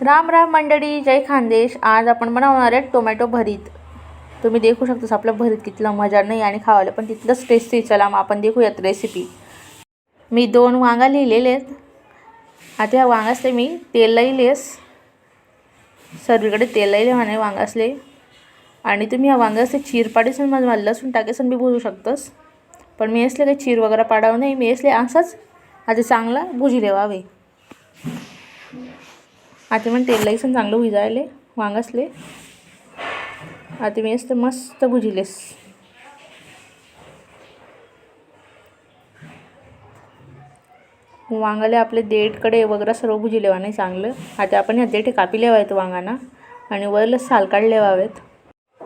राम राम मंडळी जय खानदेश. आज आपण बनवणार आहे टोमॅटो भरीत. तुम्ही देखू शकतास आपलं भरीत तिथलं मजा नाही आणि खावायला पण तिथलंच टेस्टी चला मग आपण देखूयात रेसिपी मी दोन वांगा लिहिलेले आहेत आता ह्या वांगासले मी तेल लाईलेस. सर्वीकडे तेल लाईले म्हणे वांगासले. आणि तुम्ही ह्या वांगासले चीर पाडीसन मला लसूण टाकेसन बी भुजू शकतस. पण मी असले काही चीर वगैरे पाडावं नाही मी असले असंच आता चांगला भुजी लेवावे आता मग तेल लाईसन चांगलं भिजायले वांगसले. आता मी असतं मस्त भुजिलेस. वांगाले आपले देठकडे वगैरे सर्व भुजी लेवा नाही चांगलं. आता आपण ह्या देठे कापी लेवायत वांगाना आणि वरलं साल काढ लेवावेत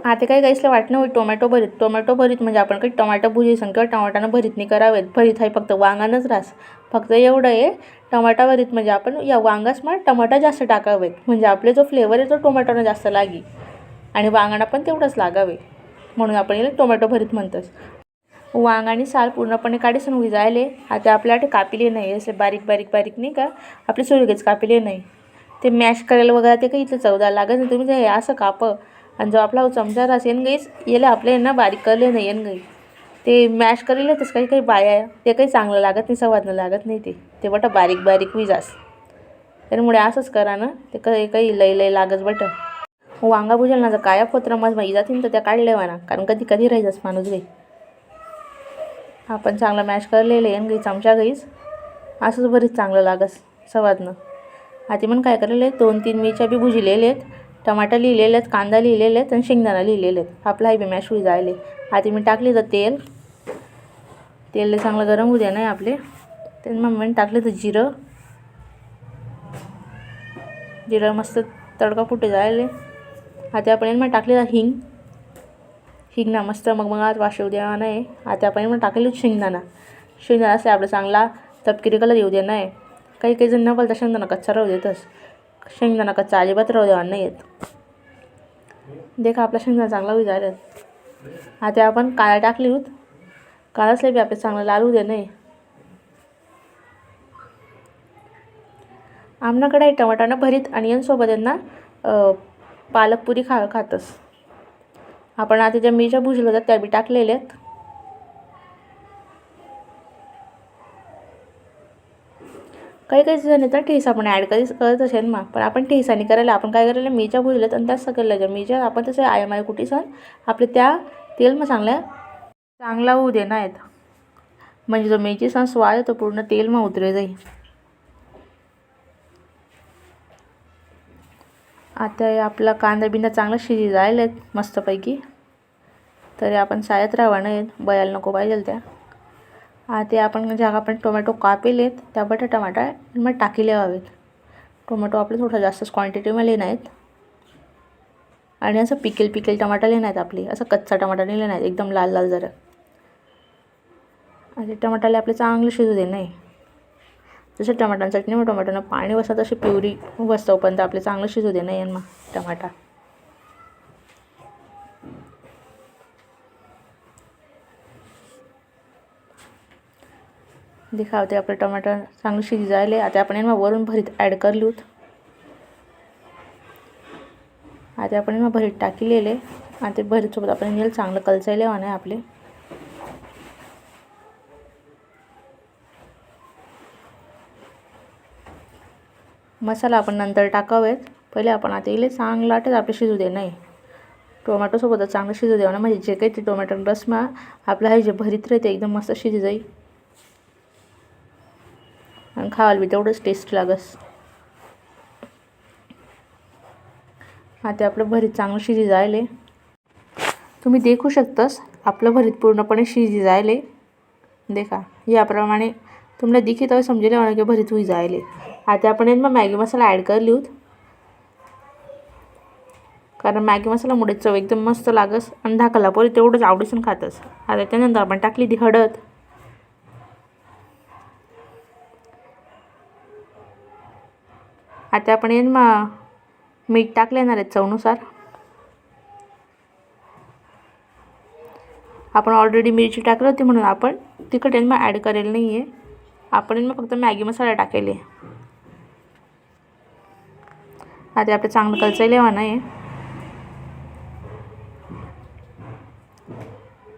आता काही काहीसलं वाटणं होईल. टोमॅटो भरीत टोमॅटो भरीत म्हणजे आपण काही टोमॅटो भुजीसन किंवा टमाटानं भरीत नाही करावेत. भरीत आहे फक्त वांगानंच रास. फक्त एवढं आहे टमाटा भरीत म्हणजे आपण या वांगासमा टमाटा जास्त टाकावेत. म्हणजे आपले जो फ्लेवर आहे तो टोमॅटोनं जास्त लागी. आणि वांगाना पण तेवढंच लागावे. म्हणून आपण याला टोमॅटो भरीत म्हणतोस. आणि साल पूर्णपणे काढीसन विजायले. आता आपल्याला कापिले नाही. असे बारीक बारीक बारीक नाही का? आपले सुरगेच कापिले नाही. ते मॅश करायला वगैरे ते काही इथं चवदा लागत नाही. तुम्ही जे हे असं कापं आणि जो आपला चमचा रास येन गईस याला आपल्या यांना बारीक करले नाही येन गाई ते मॅश करेल तसं काही काही बाया ते काही चांगलं लागत नाही सवादनं लागत नाही ते. ते बटा बारीक बारीक विजास त्यामुळे असंच करा ना ते काही काही लय लय लागत बट. वांगा भुजेल ना जर काया पोत्र मज माई जातील तर त्या काढल्या म्हणा कारण कधी कधी राहायचंच माणूस गाई आपण चांगलं मॅश करलेलं आहे गाई चमचा गईस असंच बरीच चांगलं लागस सवादनं. आता मग काय करेल आहे दोन तीन मिरच्या बी भुजलेले आहेत टमाटर लिहिलेले आहेत कांदा लिहिलेले आहेत आणि शेंगदाणा लिहिलेले आहेत आपला आहे बी मॅश होई जायले. आधी मी टाकले तर तेल. तेल चांगलं गरम होऊ द्या नाही आपले. ते मग मी टाकले तर जिरं. जिरं मस्त तडका फुटे जायले. आता आपण मग टाकले तर हिंग. हिंग ना मस्त मग मग आज वाश येऊ द्या नाही. आता आपण मग टाकले शेंगदाणा. शेंगदाणा असे आपला चांगला तपकिरी कलर येऊ द्या नाही. काही काही जण न तर शेंगदाणा कच्चा राहू देतच. शेंगदाणा कच्चा अजिबात राहू नाही येत देखा आपला शेंगदाणा चांगला होई जायला आता आपण काळा टाकली होत. काळासले बी आपले चांगलं लाल होऊ दे नाही. आमनाकडे आहे टमाटानं भरीत आणि यांसोबत यांना पालक पुरी खा खातस आपण आता ज्या मिरच्या भुजल्या होत्या त्या बी टाकलेल्या आहेत काही काही जण तर ठेसा आपण ॲड कधीच करत असेल मग पण आपण ठेसाने करायला आपण काय करायला मिरच्या भुजल्यात आणि त्याच सगळं लागेल मिरच्या आपण तसं आय माया कुठे सण आपले त्या तेल मग चांगल्या चांगला होऊ दे आहेत म्हणजे जो मिरची सण स्वाद आहे तो पूर्ण तेल मग उतरे जाईल आता आपला कांदा बिंदा चांगला शिजी जायला आहेत मस्तपैकी. तरी आपण सायत राहावा नाही बयाला नको पाहिजे त्या. ते आपण ज्या आपण टोमॅटो कापेलेत त्या टमाटा मग टाकीले हवेत. टोमॅटो आपले थोडं जास्तच क्वांटिटीमध्ये नाहीत. आणि असं पिकेल पिकेल टमाटा नाहीत आपले. असं कच्चा टमाटा लिहिले नाहीत एकदम लाल लाल जरा. आणि टमाटाले आपले चांगले शिजू दे नाही. जसं टमाटानं चटणी मग टमाटानं पाणी बसत तशी प्युरी तर आपले चांगलं शिजू दे नाही मग टमाटा. दिखावते आपलं टमाटर चांगलं शिजी जायले आता आपण मग वरून भरीत ॲड करलूत. आता आपण मग भरीत टाकलेले आणि ते भरीतसोबत आपण नेल चांगलं कलचायले नाही आपले. मसाला आपण नंतर टाकावेत. पहिले आपण आता इले चांगला आटच आपले शिजू दे नाही. टोमॅटोसोबतच चांगलं शिजू द्यावं ना म्हणजे जे काही ते टोमॅटो रसमा आपलं हे जे भरीत राहते एकदम मस्त शिजी जाईल. आणि खावायला बी तेवढंच टेस्ट लागस. आता आपलं भरीत चांगलं शिजी जायले. तुम्ही देखू शकतास आपलं भरीत पूर्णपणे शिजी जायले. देखा याप्रमाणे तुम्हाला दिखित तर समजेल म्हणा की भरीत होई जायले. आता आपण मग मॅगी मसाला ॲड कर लिहूत कारण मॅगी मसालामुळे चव एकदम मस्त लागस आणि धाकला पोरी तेवढंच आवडीसून खातस. आता त्यानंतर आपण टाकली ती हळद. आता आपण येईन मग मीठ टाकले येणार आहेत चवनुसार. आपण ऑलरेडी मिरची टाकली होती म्हणून आपण तिखट मग ॲड करेल नाही आहे आपण मग फक्त मॅगी मसाला टाकेल. आता आपलं चांगलं कलचायला येवा नाही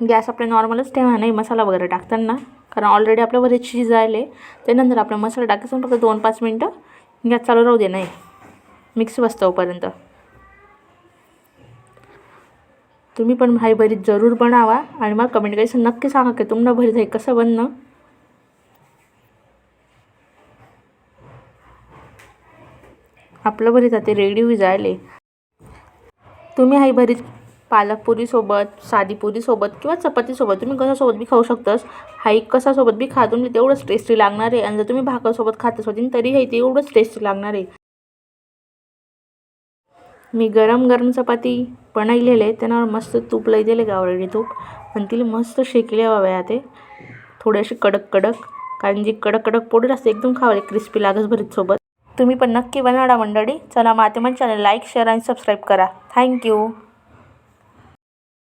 गॅस आपले नॉर्मलच ठेवा नाही मसाला वगैरे टाकताना. कारण ऑलरेडी आपल्या भरीत शिजायले. त्यानंतर आपला मसाला टाकायचं फक्त दोन पाच मिनटं. गॅस चालू राहू दे नाही. मिक्स बसतोपर्यंत तुम्ही पण भाई भरीत जरूर बनावा आणि मला कमेंट करायचं नक्की सांगा की तुम्हाला भरीत आहे कसं बनणं? आपलं भरीत आता रेडी होई जायले. तुम्ही हाई भरीत पालक पुरीसोबत साधी पुरीसोबत किंवा चपातीसोबत. तुम्ही कशासोबत बी खाऊ शकतास. हाईक कशासोबत बी खा तुम्ही तेवढंच टेस्टी लागणार आहे. आणि जर तुम्ही भाकरसोबत खात असाल तरी हे तेवढंच टेस्टी लागणार आहे. मी गरम गरम चपाती बनवलेले त्यांना मस्त तूप लई दिले गावरेडी तूप. आणि तिला मस्त शेकले हव्या ते. थोडेसे कडक कडक. कारण जी कडक कडक पोडर असते एकदम खावाले क्रिस्पी लागस भरीत सोबत तुम्ही पण नक्की बनवडा मंडळी. चला माते चॅनल लाईक शेअर आणि सबस्क्राईब करा. Thank you